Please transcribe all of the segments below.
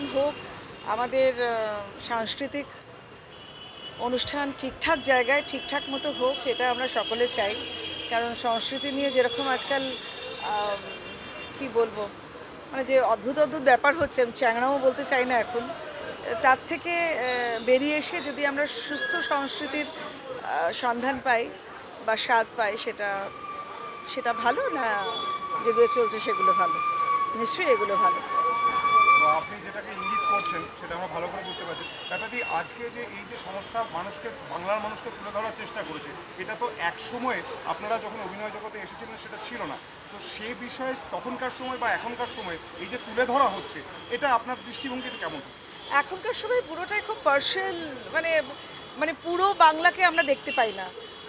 অনুষ্ঠান হোক, আমাদের সাংস্কৃতিক অনুষ্ঠান ঠিকঠাক জায়গায় ঠিকঠাক মতো হোক, এটা আমরা সকলে চাই। কারণ সংস্কৃতি নিয়ে যেরকম আজকাল কি বলব মানে যে অদ্ভুত অদ্ভুত ব্যাপার হচ্ছে, আমি চ্যাংড়াও বলতে চাই না এখন, তার থেকে বেরিয়ে এসে যদি আমরা সুস্থ সংস্কৃতির সন্ধান পাই বা স্বাদ পাই, সেটা সেটা ভালো না, যেগুলো চলছে সেগুলো ভালো? নিশ্চয়ই এগুলো ভালো। আপনি যেটাকে ইঙ্গিত করছেন, সেটা আমরা ভালো করে বুঝতে পারছি। ব্যাপারটি আজকে যে এই যে সংস্থা মানুষকে, বাংলার মানুষকে তুলে ধরার চেষ্টা করেছে, এটা তো এক সময়ে আপনারা যখন অভিনয় জগতে এসেছিলেন, সেটা ছিল না। তো সে বিষয়ে তখনকার সময় বা এখনকার সময় এই যে তুলে ধরা হচ্ছে, এটা আপনার দৃষ্টিভঙ্গিতে কেমন? এখনকার সময় পুরোটাই খুব পার্শিয়াল মানে মানে পুরো বাংলাকে আমরা দেখতে পাই না।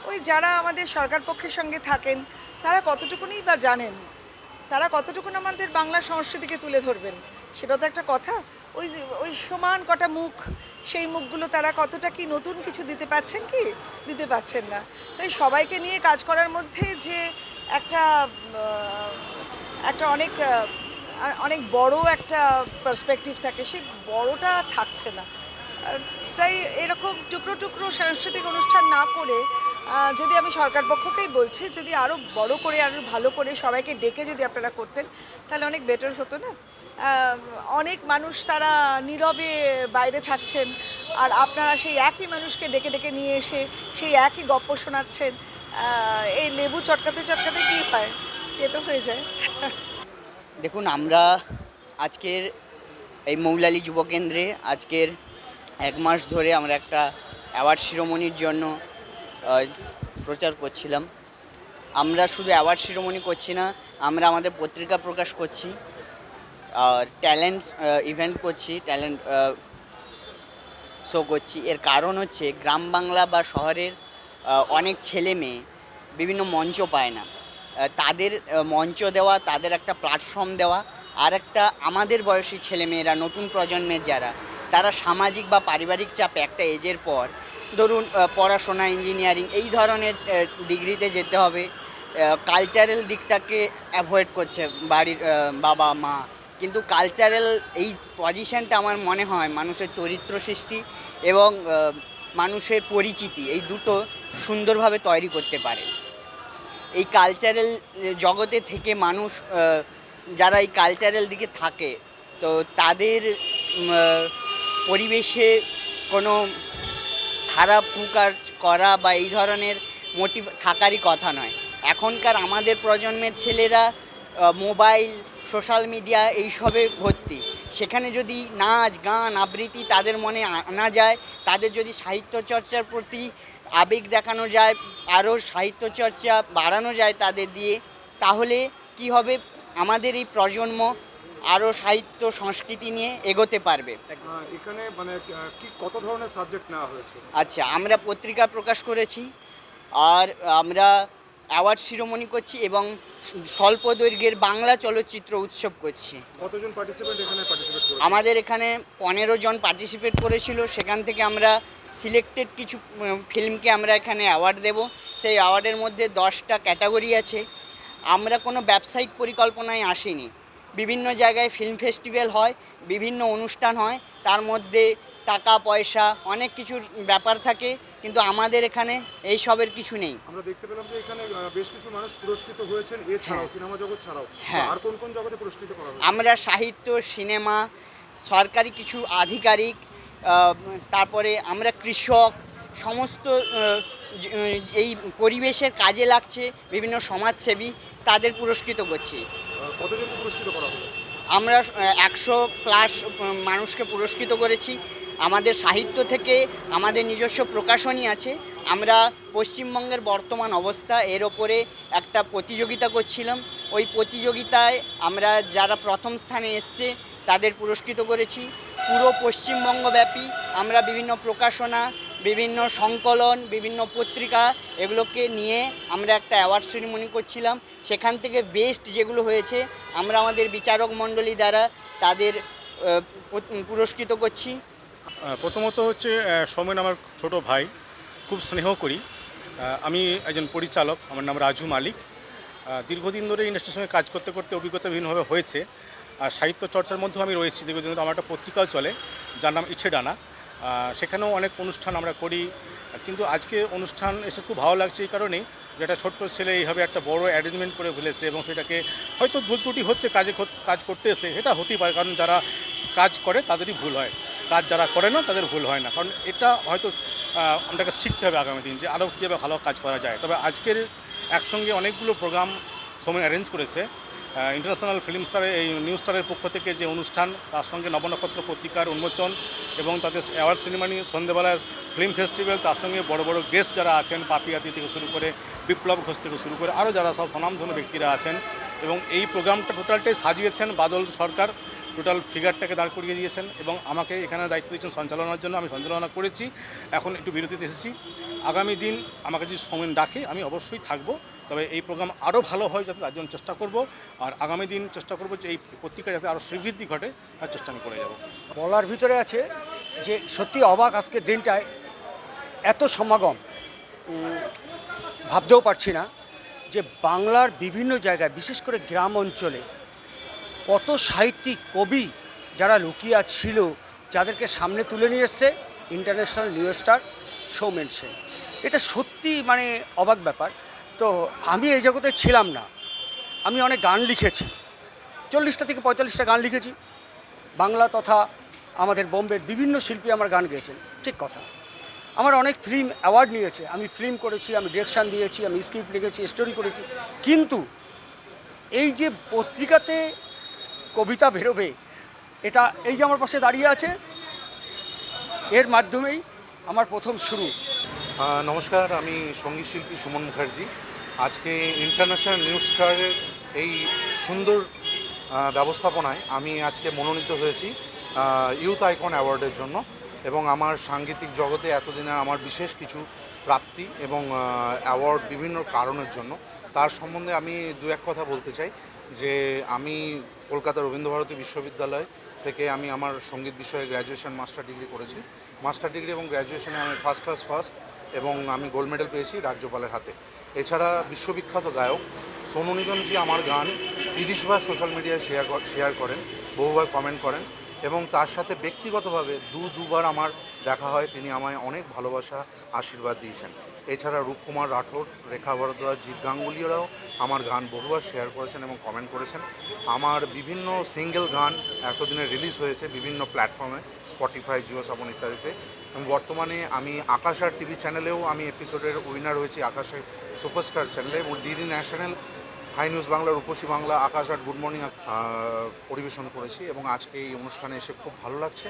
ওই যারা আমাদের সরকার পক্ষের সঙ্গে থাকেন, তারা কতটুকুনি বা জানেন? তারা কতটুকুন আমাদের বাংলা সংস্কৃতিকে তুলে ধরবেন? সেটা তো একটা কথা। ওই ওই সমান কটা মুখ, সেই মুখগুলো তারা কতটা কি নতুন কিছু দিতে পারছেন কি? দিতে পারছেন না। তাই সবাইকে নিয়ে কাজ করার মধ্যে যে একটা একটা অনেক অনেক বড় একটা পার্সপেক্টিভ থাকে, সেই বড়টা থাকছে না। তাই এরকম টুকরো টুকরো সাংস্কৃতিক অনুষ্ঠান না করে যদি আমি সরকার পক্ষকেই বলছি, যদি আরও বড় করে আরও ভালো করে সবাইকে ডেকে যদি আপনারা করতেন, তাহলে অনেক বেটার হতো না? অনেক মানুষ তারা নীরবে বাইরে থাকছেন, আর আপনারা সেই একই মানুষকে ডেকে ডেকে নিয়ে এসে সেই একই গপ্প শোনাচ্ছেন। এই লেবু চটকাতে চটকাতে কী হয় এ তো হয়ে যায়। দেখুন, আমরা আজকের এই মৌলালি যুব কেন্দ্রে আজকের এক মাস ধরে আমরা একটা অ্যাওয়ার্ড শিরোমণির জন্য প্রচার করছিলাম। আমরা শুধু অ্যাওয়ার্ড শিরোমণি করছি না, আমরা আমাদের পত্রিকা প্রকাশ করছি, আর ট্যালেন্ট ইভেন্ট করছি ট্যালেন্ট শো করছি। এর কারণ হচ্ছে গ্রাম বাংলা বা শহরের অনেক ছেলে মেয়ে বিভিন্ন মঞ্চ পায় না। তাদের মঞ্চ দেওয়া, তাদের একটা প্ল্যাটফর্ম দেওয়া, আর একটা আমাদের বয়সী ছেলেমেয়েরা নতুন প্রজন্মের যারা, তারা সামাজিক বা পারিবারিক চাপে একটা এজের পর ধরুন পড়াশোনা ইঞ্জিনিয়ারিং এই ধরনের ডিগ্রিতে যেতে হবে। কালচারাল দিকটাকে অ্যাভয়েড করছে বাড়ির বাবা, মা। কিন্তু কালচারাল এই পজিশনটা আমার মনে হয় মানুষের চরিত্র সৃষ্টি এবং মানুষের পরিচিতি এই দুটো সুন্দরভাবে তৈরি করতে পারে। এই কালচারাল জগতে থেকে মানুষ যারা এই কালচারাল দিকে থাকে, তো তাদের পরিবেশে কোনো খারাপ কুকার করা বা এই ধরনের মোটিভ থাকারই কথা নয়। এখনকার আমাদের প্রজন্মের ছেলেরা মোবাইল, সোশ্যাল মিডিয়া এইসবে ভর্তি। সেখানে যদি নাচ, গান, আবৃত্তি তাদের মনে আনা যায়, তাদের যদি সাহিত্য চর্চার প্রতি আবেগ দেখানো যায়, আরও সাহিত্য চর্চা বাড়ানো যায় তাদের দিয়ে, তাহলে কি হবে? আমাদের এই প্রজন্ম আরও সাহিত্য সংস্কৃতি নিয়ে এগোতে পারবে। আহ, এখানে মানে কি কত ধরনের সাবজেক্ট নেওয়া হয়েছে? আচ্ছা আমরা পত্রিকা প্রকাশ করেছি আর আমরা অ্যাওয়ার্ড শিরোমণি করছি এবং স্বল্প দৈর্ঘ্যের বাংলা চলচ্চিত্র উৎসব করছি। কতজন পার্টিসিপেন্ট এখানে পার্টিসিপেট করেছে? আমাদের এখানে পনেরো জন পার্টিসিপেট করেছিল সেখান থেকে আমরা সিলেক্টেড কিছু ফিল্মকে আমরা এখানে অ্যাওয়ার্ড দেব। সেই অ্যাওয়ার্ডের মধ্যে দশটা ক্যাটাগরি আছে। আমরা কোনো ব্যবসায়িক পরিকল্পনায় আসিনি। বিভিন্ন জায়গায় ফিল্ম ফেস্টিভ্যাল হয় বিভিন্ন অনুষ্ঠান হয় তার মধ্যে টাকা পয়সা অনেক কিছুর ব্যাপার থাকে কিন্তু আমাদের এখানে এই সবের কিছু নেই। আমরা দেখতে পেলাম যে এখানে বেশ কিছু মানুষ পুরস্কৃত হয়েছেন এছাড়াও সিনেমা জগৎ ছাড়াও। হ্যাঁ। আর কোন কোন জগতে পুরস্কৃত করা হয়েছে? আমরা সাহিত্য সিনেমা সরকারি কিছু আধিকারিক তারপরে আমরা কৃষক সমস্ত এই পরিবেশের কাজে লাগছে বিভিন্ন সমাজসেবী তাদের পুরস্কৃত করছি। আমরা একশো প্লাস মানুষকে পুরস্কৃত করেছি। আমাদের সাহিত্য থেকে আমাদের নিজস্ব প্রকাশনী আছে। আমরা পশ্চিমবঙ্গের বর্তমান অবস্থা, এর ওপরে একটা প্রতিযোগিতা করছিলাম। ওই প্রতিযোগিতায় আমরা যারা প্রথম স্থানে এসছে, তাদের পুরস্কৃত করেছি। পুরো পশ্চিমবঙ্গব্যাপী আমরা বিভিন্ন প্রকাশনা বিভিন্ন সংকলন, বিভিন্ন পত্রিকা এগুলোকে নিয়ে আমরা একটা অ্যাওয়ার্ড সেরিমনি করছিলাম। সেখান থেকে বেস্ট যেগুলো হয়েছে, আমরা আমাদের বিচারক মণ্ডলী দ্বারা তাদের পুরস্কৃত করছি। প্রথমত হচ্ছে সৌমেন আমার ছোট ভাই, খুব স্নেহ করি। আমি একজন পরিচালক, আমার নাম রাজু মালিক। দীর্ঘদিন ধরে ইন্ডাস্ট্রির সঙ্গে কাজ করতে করতে অভিজ্ঞতা বিভিন্নভাবে হয়েছে। আর সাহিত্য চর্চার মধ্যেও আমি রয়েছি, দীর্ঘদিন ধরে আমার একটা পত্রিকাও চলে, যার নাম ইচ্ছে ডানা সেখানেও অনেক অনুষ্ঠান আমরা করি। কিন্তু আজকে অনুষ্ঠান এসে খুব ভালো লাগছে এই কারণেই যে একটা ছোট্ট ছেলে এইভাবে একটা বড় অ্যারেঞ্জমেন্ট করে ফেলেছে এবং সেটাকে হয়তো ভুল ত্রুটি হচ্ছে কাজে কাজ করতে এসে, এটা হতেই পারে কারণ যারা কাজ করে তাদেরই ভুল হয়। কাজ যারা করে না তাদের ভুল হয় না। কারণ এটা হয়তো আমাদেরকে শিখতে হবে আগামী দিন যে আরও কীভাবে ভালো কাজ করা যায়। তবে আজকের একসঙ্গে অনেকগুলো প্রোগ্রাম সময় অ্যারেঞ্জ করেছে। ইন্টারন্যাশনাল ফিল্ম স্টারে এই নিউজ স্টারের পক্ষ থেকে যে অনুষ্ঠান, তার সঙ্গে নবনক্ষত্র পত্রিকার উন্মোচন এবং তাদের অ্যাওয়ার্ড সেরিমানি সন্ধ্যেবেলায় ফিল্ম ফেস্টিভ্যাল, তার সঙ্গে বড় বড় গেস্ট যারা আছেন পাপিয়াতি থেকে শুরু করে বিপ্লব ঘোষ থেকে শুরু করে আরও যারা সব স্বনামধন্য ব্যক্তিরা আছেন এবং এই প্রোগ্রামটা টোটালটাই সাজিয়েছেন বাদল সরকার। টোটাল ফিগারটাকে দাঁড় করিয়ে দিয়েছেন এবং আমাকে এখানে দায়িত্ব দিয়েছেন সঞ্চালনার জন্য আমি সঞ্চালনা করেছি। এখন একটু বিরতিতে এসেছি। আগামী দিন আমাকে যদি সময় ডাকে, আমি অবশ্যই থাকব। তবে এই প্রোগ্রাম আরও ভালো হয় যাতে তার জন্য চেষ্টা করব। আর আগামী দিন চেষ্টা করব যে এই পত্রিকা যাতে আরও শ্রীবৃদ্ধি ঘটে, তার চেষ্টা আমি করে যাব। বলার ভিতরে আছে যে সত্যি অবাক আজকের দিনটায় এত সমাগম। ভাবতেও পারছি না যে বাংলার বিভিন্ন জায়গায়, বিশেষ করে গ্রাম অঞ্চলে কত সাহিত্যিক কবি যারা লুকিয়ে ছিল, যাদেরকে সামনে তুলে নিয়ে এসছে international news star Soumen Sen. এটা সত্যি মানে অবাক ব্যাপার। তো আমি এই জগতে ছিলাম না। আমি অনেক গান লিখেছি। চল্লিশটা থেকে পঁয়তাল্লিশটা গান লিখেছি। বাংলা তথা আমাদের বোম্বের বিভিন্ন শিল্পী আমার গান গেয়েছেন। ঠিক কথা। আমার অনেক ফিল্ম অ্যাওয়ার্ড নিয়েছে। আমি ফিল্ম করেছি, আমি ডিরেকশান দিয়েছি, আমি স্ক্রিপ্ট লিখেছি স্টোরি করেছি। কিন্তু এই যে পত্রিকাতে কবিতা বেরোবে। এটা এই যে আমার পাশে দাঁড়িয়ে আছে, এর মাধ্যমেই আমার প্রথম শুরু। নমস্কার, আমি সংগীত শিল্পী সুমন মুখার্জি। আজকে ইন্টারন্যাশনাল নিউজ এই সুন্দর ব্যবস্থাপনায় আমি আজকে মনোনীত হয়েছি ইউথ আইকন অ্যাওয়ার্ডের জন্য এবং আমার সাংগীতিক জগতে এতদিনের আমার বিশেষ কিছু প্রাপ্তি এবং অ্যাওয়ার্ড বিভিন্ন কারণের জন্য। তার সম্বন্ধে আমি দু এক কথা বলতে চাই যে আমি কলকাতা রবীন্দ্রভারতী বিশ্ববিদ্যালয় থেকে আমি আমার সংগীত বিষয়ে গ্র্যাজুয়েশন মাস্টার ডিগ্রি করেছি। মাস্টার ডিগ্রি এবং গ্র্যাজুয়েশনে আমি ফার্স্ট ক্লাস ফার্স্ট এবং আমি গোল্ড মেডেল পেয়েছি রাজ্যপালের হাতে। এছাড়া বিশ্ববিখ্যাত গায়ক সোনু নিগমজি আমার গান তিরিশবার সোশ্যাল মিডিয়ায় শেয়ার শেয়ার করেন, বহুবার কমেন্ট করেন এবং তার সাথে ব্যক্তিগতভাবে দু, দুবার আমার দেখা হয়, তিনি আমায় অনেক ভালোবাসা, আশীর্বাদ দিয়েছেন। এছাড়া রূপকুমার রাঠোর, রেখা ভরদ্বাজ, জিৎ গাঙ্গুলিরাও আমার গান বহুবার শেয়ার করেছেন এবং কমেন্ট করেছেন। আমার বিভিন্ন সিঙ্গেল গান এতদিনে রিলিজ হয়েছে বিভিন্ন প্ল্যাটফর্মে স্পটিফাই জিও সাবন ইত্যাদিতে। এবং বর্তমানে আমি আকাশার টিভি চ্যানেলেও আমি এপিসোডের উইনার হয়েছি আকাশের সুপারস্টার চ্যানেলে এবং DD national high news Bangla Rupashi Bangla Akash Aath good morning পরিবেশন করেছি এবং আজকে এই অনুষ্ঠানে এসে খুব ভালো লাগছে।